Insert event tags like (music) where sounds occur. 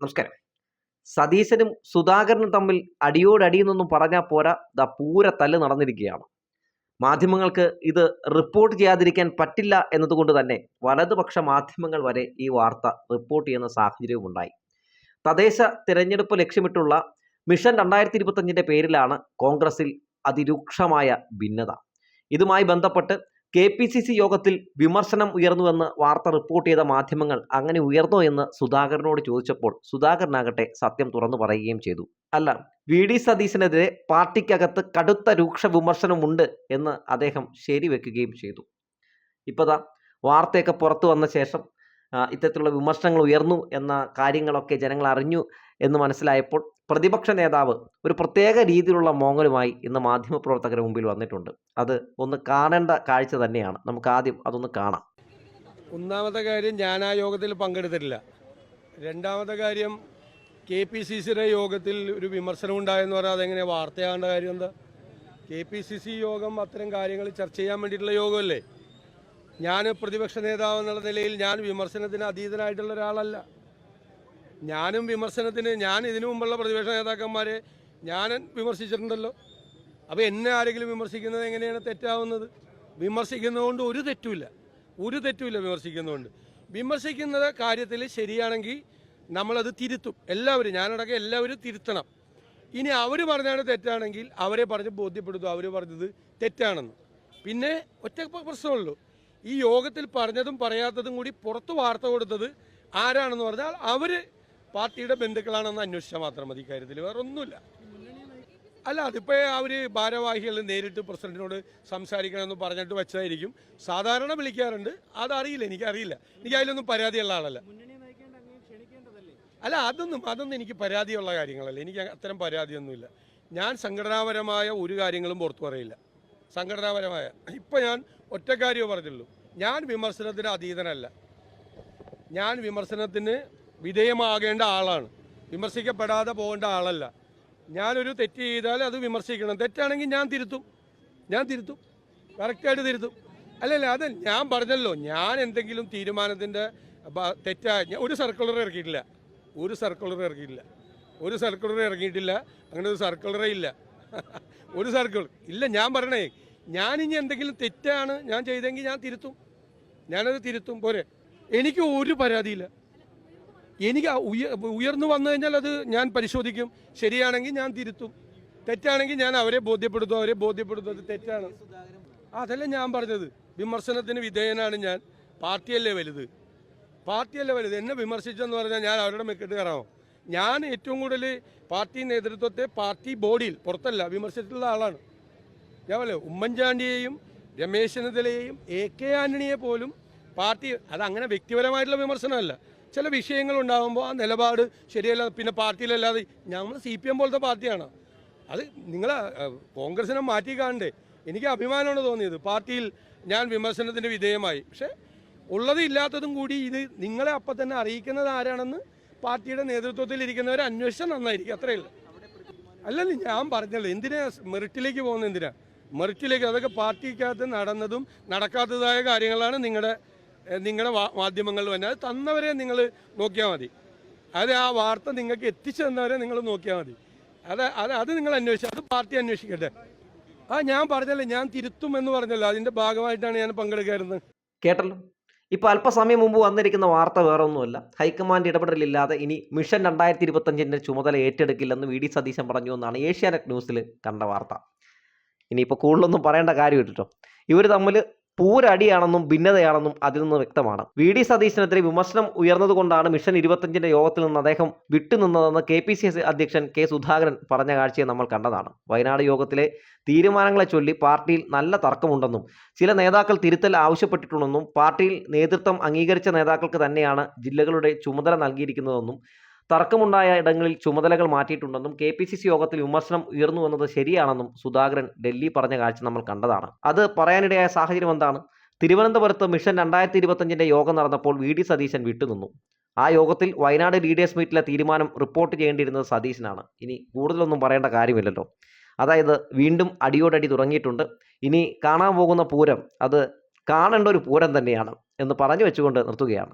നമസ്കാരം. സതീശനും സുധാകരനും തമ്മിൽ അടിയോടടിയെന്നൊന്നും പറഞ്ഞാൽ പോരാ ദ പൂര തല്ല് നടന്നിരിക്കുകയാണ്. മാധ്യമങ്ങൾക്ക് ഇത് റിപ്പോർട്ട് ചെയ്യാതിരിക്കാൻ പറ്റില്ല എന്നതുകൊണ്ട് തന്നെ വലതുപക്ഷ മാധ്യമങ്ങൾ വരെ ഈ വാർത്ത റിപ്പോർട്ട് ചെയ്യുന്ന സാഹചര്യവും ഉണ്ടായി. തദ്ദേശ തിരഞ്ഞെടുപ്പ് ലക്ഷ്യമിട്ടുള്ള മിഷൻ രണ്ടായിരത്തി ഇരുപത്തഞ്ചിന്റെ പേരിലാണ് കോൺഗ്രസിൽ അതിരൂക്ഷമായ ഭിന്നത. ഇതുമായി ബന്ധപ്പെട്ട് കെ പി സി സി യോഗത്തിൽ വിമർശനം ഉയർന്നുവെന്ന് വാർത്ത റിപ്പോർട്ട് ചെയ്ത മാധ്യമങ്ങൾ അങ്ങനെ ഉയർന്നോ എന്ന് സുധാകരനോട് ചോദിച്ചപ്പോൾ സുധാകരനാകട്ടെ സത്യം തുറന്നു പറയുകയും ചെയ്തു. അല്ല വി. ഡി. സതീശനെതിരെ പാർട്ടിക്കകത്ത് കടുത്ത രൂക്ഷ വിമർശനമുണ്ട് എന്ന് അദ്ദേഹം ശരിവെക്കുകയും ചെയ്തു. ഇപ്പതാ വാർത്തയൊക്കെ പുറത്തു വന്ന ശേഷം ഇത്തരത്തിലുള്ള വിമർശനങ്ങൾ ഉയർന്നു എന്ന കാര്യങ്ങളൊക്കെ ജനങ്ങൾ അറിഞ്ഞു. എന്ന് മനസ്സിലായപ്പോൾ പ്രതിപക്ഷ നേതാവ് ഒരു പ്രത്യേക രീതിയിലുള്ള മോങ്ങലുമായി ഇന്ന് മാധ്യമപ്രവർത്തകരുടെ മുമ്പിൽ വന്നിട്ടുണ്ട്. അത് ഒന്ന് കാണേണ്ട കാഴ്ച തന്നെയാണ്. നമുക്ക് ആദ്യം അതൊന്ന് കാണാം. ഒന്നാമത്തെ കാര്യം ഞാൻ ആ യോഗത്തിൽ പങ്കെടുത്തിട്ടില്ല. രണ്ടാമത്തെ കാര്യം കെ പി സി സിയുടെ യോഗത്തിൽ ഒരു വിമർശനം ഉണ്ടായെന്ന് പറഞ്ഞാൽ അതെങ്ങനെ വാർത്തയാകേണ്ട കാര്യം എന്താ? കെ പി സി സി യോഗം അത്തരം കാര്യങ്ങൾ ചർച്ച ചെയ്യാൻ വേണ്ടിയിട്ടുള്ള യോഗമല്ലേ? ഞാൻ പ്രതിപക്ഷ നേതാവ് എന്നുള്ള നിലയിൽ ഞാൻ വിമർശനത്തിന് അതീതനായിട്ടുള്ള ഒരാളല്ല. ഞാനും വിമർശനത്തിന് ഞാൻ ഇതിനു മുമ്പുള്ള പ്രതിപക്ഷ നേതാക്കന്മാരെ ഞാൻ വിമർശിച്ചിട്ടുണ്ടല്ലോ. അപ്പോൾ എന്നെ ആരെങ്കിലും വിമർശിക്കുന്നത് എങ്ങനെയാണ് തെറ്റാവുന്നത്? വിമർശിക്കുന്നതുകൊണ്ട് ഒരു തെറ്റുമില്ല. ഒരു തെറ്റുമില്ല വിമർശിക്കുന്നതുകൊണ്ട്. വിമർശിക്കുന്നത് കാര്യത്തിൽ ശരിയാണെങ്കിൽ നമ്മളത് തിരുത്തും. എല്ലാവരും ഞാനടക്കം എല്ലാവരും തിരുത്തണം. ഇനി അവർ പറഞ്ഞാണ് തെറ്റാണെങ്കിൽ അവരെ പറഞ്ഞ് ബോധ്യപ്പെടുത്തും. അവർ പറഞ്ഞത് തെറ്റാണെന്ന്. പിന്നെ ഒറ്റ പ്രശ്നമുള്ളൂ. ഈ യോഗത്തിൽ പറഞ്ഞതും പറയാത്തതും കൂടി പുറത്ത് വാർത്ത കൊടുത്തത് ആരാണെന്ന് പറഞ്ഞാൽ അവർ പാർട്ടിയുടെ ബന്ധുക്കളാണെന്ന് അന്വേഷിച്ചാൽ മാത്രം മതി കാര്യത്തിൽ വേറെ ഒന്നുമില്ല. അല്ല അതിപ്പോൾ അവർ ഭാരവാഹികൾ നേരിട്ട് പ്രസിഡന്റിനോട് സംസാരിക്കണമെന്ന് പറഞ്ഞിട്ട് വെച്ചതായിരിക്കും. സാധാരണ വിളിക്കാറുണ്ട്. അതറിയില്ല എനിക്കറിയില്ല. എനിക്ക് അതിലൊന്നും പരാതിയുള്ള ആളല്ല. അല്ല അതൊന്നും അതൊന്നും എനിക്ക് പരാതിയുള്ള കാര്യങ്ങളല്ല. എനിക്ക് അത്തരം പരാതിയൊന്നുമില്ല. ഞാൻ സംഘടനാപരമായ ഒരു കാര്യങ്ങളും പുറത്തു പറയില്ല. സംഘടനാപരമായ. ഇപ്പം ഞാൻ ഒറ്റ കാര്യമേ പറഞ്ഞുള്ളൂ. ഞാൻ വിമർശനത്തിന് അതീതനല്ല. ഞാൻ വിമർശനത്തിന് വിധേയമാകേണ്ട ആളാണ്. വിമർശിക്കപ്പെടാതെ പോകേണ്ട ആളല്ല. ഞാനൊരു തെറ്റ് ചെയ്താൽ അത് വിമർശിക്കണം. തെറ്റാണെങ്കിൽ ഞാൻ തിരുത്തും. ഞാൻ തിരുത്തും. കറക്റ്റായിട്ട് തിരുത്തും. അല്ലല്ല അത് ഞാൻ പറഞ്ഞല്ലോ. ഞാൻ എന്തെങ്കിലും തീരുമാനത്തിന്റെ തെറ്റായ ഒരു സർക്കുലർ ഇറക്കിയിട്ടില്ല. ഒരു സർക്കുലർ ഇറക്കിയിട്ടില്ല. ഒരു സർക്കുലർ ഇറങ്ങിയിട്ടില്ല. അങ്ങനെ ഒരു സർക്കുലറേ ഇല്ല. (laughs) ഒരു സർക്കുലർ ഇല്ല ഞാൻ പറയണേ. ഞാനിനി എന്തെങ്കിലും തെറ്റാണ് ഞാൻ ചെയ്തെങ്കിൽ ഞാൻ തിരുത്തും. ഞാനത് തിരുത്തും. പോരെ. എനിക്ക് ഒരു പരാതിയില്ല. എനിക്ക് ഉയ ഉയർന്നു വന്നു കഴിഞ്ഞാൽ അത് ഞാൻ പരിശോധിക്കും. ശരിയാണെങ്കിൽ ഞാൻ തിരുത്തും. തെറ്റാണെങ്കിൽ ഞാൻ അവരെ ബോധ്യപ്പെടുത്തും. അവരെ ബോധ്യപ്പെടുത്തും. അത് തെറ്റാണ്. അതല്ല ഞാൻ പറഞ്ഞത്. വിമർശനത്തിന് വിധേയനാണ് ഞാൻ. പാർട്ടിയല്ലേ വലുത്? പാർട്ടിയല്ലേ വലുത്? എന്നെ വിമർശിച്ചെന്ന് പറഞ്ഞാൽ ഞാൻ അവരുടെ മെക്കിട്ട് കയറാമോ ഞാൻ ഏറ്റവും കൂടുതൽ പാർട്ടി നേതൃത്വത്തെ പാർട്ടി ബോഡിയിൽ പുറത്തല്ല വിമർശിച്ചിട്ടുള്ള ആളാണ്. ഞാൻ പറയാം ഉമ്മൻചാണ്ടിയെയും രമേശ് ചെന്നിത്തലയെയും എ കെ ആന്റണിയെ പോലും പാർട്ടി അത് അങ്ങനെ വ്യക്തിപരമായിട്ടുള്ള വിമർശനമല്ല. ചില വിഷയങ്ങൾ ഉണ്ടാകുമ്പോൾ ആ നിലപാട് ശരിയല്ല പിന്നെ പാർട്ടിയിലല്ലാതെ ഞങ്ങൾ സി പി എം പോലത്തെ പാർട്ടിയാണ്. അത് നിങ്ങൾ കോൺഗ്രസിനെ മാറ്റി കാണണ്ടേ എനിക്ക് അഭിമാനമാണ് തോന്നിയത്. പാർട്ടിയിൽ ഞാൻ വിമർശനത്തിന്റെ വിധേയമായി. പക്ഷേ ഉള്ളത് ഇല്ലാത്തതും കൂടി ഇത് നിങ്ങളെ അപ്പം തന്നെ അറിയിക്കുന്നത് ആരാണെന്ന് പാർട്ടിയുടെ നേതൃത്വത്തിൽ ഇരിക്കുന്നവർ അന്വേഷിച്ചാൽ നന്നായിരിക്കും. അത്രയേ ഉള്ളൂ. അല്ലല്ല ഞാൻ പറഞ്ഞല്ലോ എന്തിനാ മെറിറ്റിലേക്ക് പോകുന്നത് എന്തിനാ? മെറിറ്റിലേക്ക് അതൊക്കെ പാർട്ടിക്കകത്ത് നടന്നതും നടക്കാത്തതായ കാര്യങ്ങളാണ് നിങ്ങളുടെ നിങ്ങളുടെ മാധ്യമങ്ങളിൽ വന്നാൽ അത് തന്നവരെ നിങ്ങൾ നോക്കിയാൽ മതി. അത് ആ വാർത്ത നിങ്ങൾക്ക് എത്തിച്ചു തന്നവരെ നിങ്ങൾ നോക്കിയാൽ മതി. അത് അത് അത് നിങ്ങൾ അന്വേഷിച്ചു അത് പാർട്ടി അന്വേഷിക്കട്ടെ. ആ ഞാൻ പറഞ്ഞല്ലേ ഞാൻ തിരുത്തും എന്ന് പറഞ്ഞല്ലോ. അതിന്റെ ഭാഗമായിട്ടാണ് ഞാൻ പങ്കെടുക്കാറുന്നത്. കേട്ടല്ലോ? ഇപ്പോൾ അല്പസമയം മുമ്പ് വന്നിരിക്കുന്ന വാർത്ത വേറെ ഒന്നുമല്ല. ഹൈക്കമാൻഡ് ഇടപെടലില്ലാതെ ഇനി മിഷൻ രണ്ടായിരത്തി ഇരുപത്തഞ്ചിന്റെ ചുമതല ഏറ്റെടുക്കില്ലെന്ന് വി ഡി സതീശൻ പറഞ്ഞു എന്നാണ് ഏഷ്യാനെറ്റ് ന്യൂസിൽ കണ്ട വാർത്ത. ഇനിയിപ്പോൾ കൂടുതലൊന്നും പറയേണ്ട കാര്യമില്ല ഇവർ തമ്മിൽ പൂരടിയാണെന്നും ഭിന്നതയാണെന്നും അതിൽ നിന്ന് വ്യക്തമാണ്. വി ഡി സതീശനെതിരെ വിമർശനം ഉയർന്നതുകൊണ്ടാണ് മിഷൻ ഇരുപത്തഞ്ചിന്റെ യോഗത്തിൽ നിന്ന് അദ്ദേഹം വിട്ടുനിന്നതെന്ന് കെ പി സി അധ്യക്ഷൻ കെ സുധാകരൻ പറഞ്ഞ കാഴ്ചയെ നമ്മൾ കണ്ടതാണ്. വയനാട് യോഗത്തിലെ തീരുമാനങ്ങളെ ചൊല്ലി പാർട്ടിയിൽ നല്ല തർക്കമുണ്ടെന്നും ചില നേതാക്കൾ തിരുത്തൽ ആവശ്യപ്പെട്ടിട്ടുണ്ടെന്നും പാർട്ടിയിൽ നേതൃത്വം അംഗീകരിച്ച നേതാക്കൾക്ക് തന്നെയാണ് ജില്ലകളുടെ ചുമതല നൽകിയിരിക്കുന്നതെന്നും തർക്കമുണ്ടായ ഇടങ്ങളിൽ ചുമതലകൾ മാറ്റിയിട്ടുണ്ടെന്നും കെ പി സി സി യോഗത്തിൽ വിമർശനം ഉയർന്നു വന്നത് ശരിയാണെന്നും സുധാകരൻ ഡൽഹി പറഞ്ഞ കാഴ്ച നമ്മൾ കണ്ടതാണ്. അത് പറയാനിടയായ സാഹചര്യം എന്താണ്? തിരുവനന്തപുരത്ത് മിഷൻ രണ്ടായിരത്തി ഇരുപത്തഞ്ചിന്റെ യോഗം നടന്നപ്പോൾ വി ഡി സതീശൻ വിട്ടുനിന്നു. ആ യോഗത്തിൽ വയനാട് ലീഡേഴ്സ് മീറ്റിലെ തീരുമാനം റിപ്പോർട്ട് ചെയ്യേണ്ടിയിരുന്നത് സതീശനാണ്. ഇനി കൂടുതലൊന്നും പറയേണ്ട കാര്യമില്ലല്ലോ. അതായത് വീണ്ടും അടിയോടടി തുടങ്ങിയിട്ടുണ്ട്. ഇനി കാണാൻ പോകുന്ന പൂരം അത് കാണേണ്ട ഒരു പൂരം തന്നെയാണ് എന്ന് പറഞ്ഞു വെച്ചുകൊണ്ട് നിർത്തുകയാണ്.